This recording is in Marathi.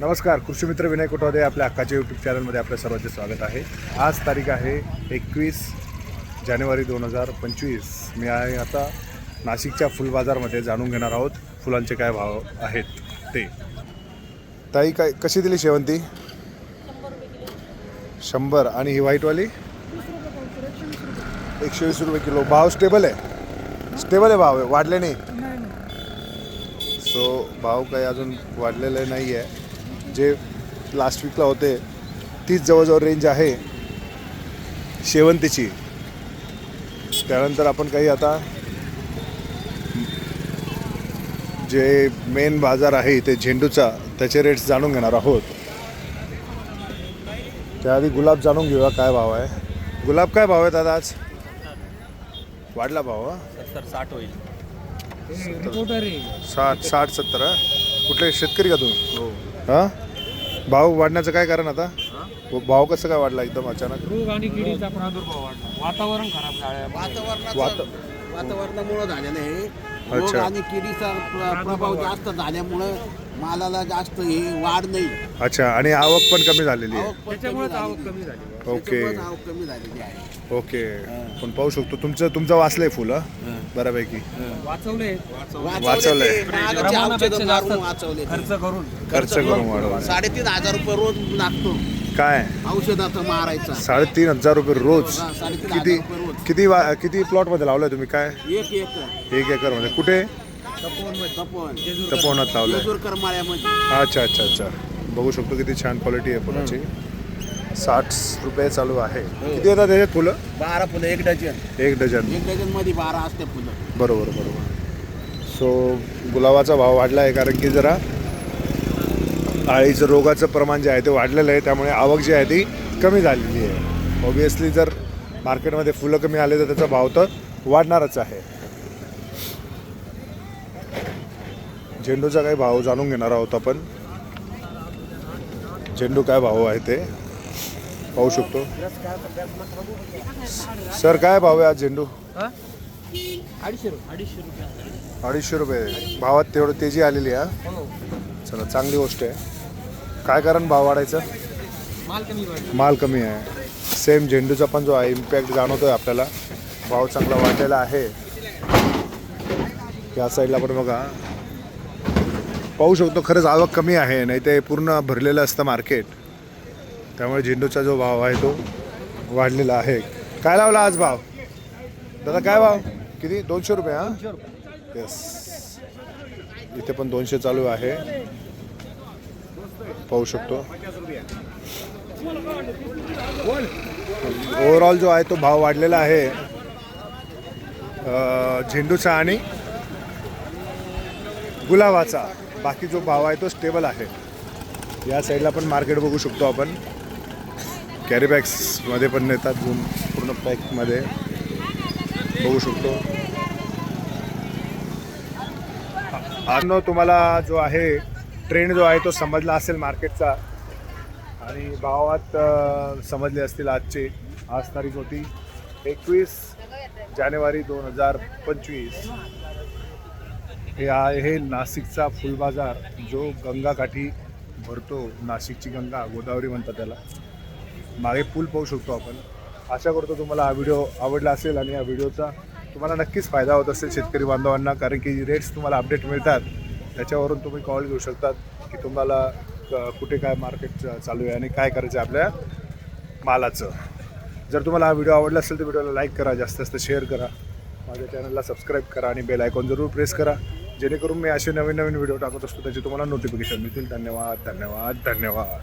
नमस्कार कृषी मित्र विनय कोटवादे आपल्या हक्काच्या यूट्यूब चॅनलमध्ये आपल्या सर्वांचे स्वागत आहे. आज तारीख आहे एकवीस जानेवारी दोन हजार पंचवीस. मी आहे आता नाशिकच्या फुल बाजारमध्ये जाणून घेणार आहोत फुलांचे काय भाव आहेत ते. ताई काय कशी दिली शेवंती? शंभर आणि ही व्हाईटवाली एकशे वीस रुपये किलो. भाव स्टेबल आहे? स्टेबल आहे भाव? वाढले नाही? सो भाव काही अजून वाढलेले नाही आहे जे लास्ट वीकला होते तीच जवळजवळ रेंज आहे शेवंतीची. त्यानंतर आपण काही आता जे मेन बाजार आहे ते झेंडूचा त्याचे रेट्स जाणून घेणार आहोत. त्याआधी गुलाब जाणून घेऊया काय भाव आहे. गुलाब काय भाव आहे दादा आज? वाढला भाव हा? सत्तर साठ होईल. साठ साठ सत्तर हा? कुठले शेतकरी का तुम्ही? हो. हा? भाव वाढण्याचं काय कारण आता? भाव कसं काय वाढला एकदम अचानक? रोग आणि किडीचा प्रादुर्भाव वाढला. वातावरण खराब झालं वातावरणाचं वात- वातावरणामुळं झालेलं आहे. रोग अच्छा. आणि किडीचा प्र- प्रभाव जास्त झाल्यामुळं मालाला जास्त हे वाढ नाही. अच्छा आणि आवक पण कमी झालेली आहे. आवक पण त्याच्यामुळेच कमी आवक झालेली. कमी आहे. झाली. ओके. त्याच्यामुळेच आवक कमी झालेली आहे. ओके. पण पाहू शकतो तुमचं तुमचं वाचलंय फुल हा? बऱ्यापैकी. वाचवले वाचवलंय. ते महागाचे प्रमाणापेक्षा औषधं जास्त मारून वाचवले. खर्च करून. खर्च करून साडेतीन हजार रुपये रोज लागतो. काय? औषधाचं मारायचा. साडेतीन हजार रुपये रोज. हा, साडेतीन किती हजार रुपये रोज. किती वा किती प्लॉटमध्ये लावलंय तुम्ही? काय? एक एक एक एकरमध्ये कुठे? तपोवन. तपोवनात लावलंय. अच्छा अच्छा अच्छा. बघू शकतो किती छान क्वालिटी आहे फुलाची. साठ रुपये चालू आहे. किती येतात त्याच्यात फुलं? बारा फुलं एक डझन. एक डझन. एक डझनमध्ये बारा असते फुलं. बरोबर बरोबर. सो गुलाबाचा भाव वाढला आहे कारण की जरा आळीचं रोगाचं प्रमाण जे आहे ते वाढलेलं आहे त्यामुळे आवक जी आहे ती कमी झालेली आहे. ऑब्वियसली जर मार्केटमध्ये फुलं कमी आले तर त्याचा भाव तर वाढणारच आहे. झेंडूचा काय भाव जाणून घेणार आहोत आपण. झेंडू काय भाव आहे ते पाहू शकतो. सर काय भाव आहे आज झेंडू? अडीचशे रुपये. अडीचशे रुपये. अडीचशे रुपये. भावात तेवढं तेजी आलेली आहे हो. चला चांगली गोष्ट आहे. काय कारण भाव वाढायचं? माल कमी माल कमी आहे. सेम झेंडूचा पण जो आहे इम्पॅक्ट जाणवतोय आपल्याला. भाव चांगला वाढलेला आहे. या साईडला पण बघा. पाहू शकतो खरंच आवक कमी आहे नाही ते पूर्ण भरलेलं असतं मार्केट त्यामुळे झेंडूचा जो भाव आहे तो वाढलेला आहे. काय लावला आज भाव? दादा काय भाव? किती? दोनशे रुपये हा? येस इथे पण दोनशे चालू आहे. पाहू शकतो. ओव्हरऑल जो आहे तो भाव वाढलेला आहे. झेंडूचा आणि गुलाबाचा. बाकी जो भाव आहे तो स्टेबल आहे. या साईडला पण मार्केट बघू शकतो आपण. कॅरीबॅग्समध्ये पण नेतात जून पूर्ण पॅकमध्ये बघू शकतो. आज तुम्हाला जो आहे ट्रेंड जो आहे तो समजला असेल मार्केटचा. आणि भावात समजले असतील आजचे. आज तारीख होती एकवीस जानेवारी दोन हजार पंचवीस. हे आहे नाशिकचा फुल बाजार जो गंगाकाठी भरतो नाशिकची गंगा गोदावरी म्हणतात त्याला. मागे पूल पाहू शकतो आपण. आशा करतो तुम्हाला हा व्हिडिओ आवडला असेल आणि या व्हिडिओचा तुम्हाला नक्कीच फायदा होत असेल शेतकरी बांधवांना कारण की रेट्स तुम्हाला अपडेट मिळतात. त्याच्यावरून तुम्ही कॉल घेऊ शकतात की तुम्हाला क- कुठे काय मार्केट चालू आहे आणि काय करायचं आहे आपल्या मालाचं. जर तुम्हाला हा व्हिडिओ आवडला असेल तर व्हिडिओला लाईक करा जास्त जास्त शेअर करा. माझ्या चॅनलला सबस्क्राईब करा आणि बेल आयकॉन जरूर प्रेस करा. जेणेकरून मी असे नवीन नवीन व्हिडिओ टाकत असतो त्याचे तुम्हाला नोटिफिकेशन मिळतील. धन्यवाद धन्यवाद धन्यवाद.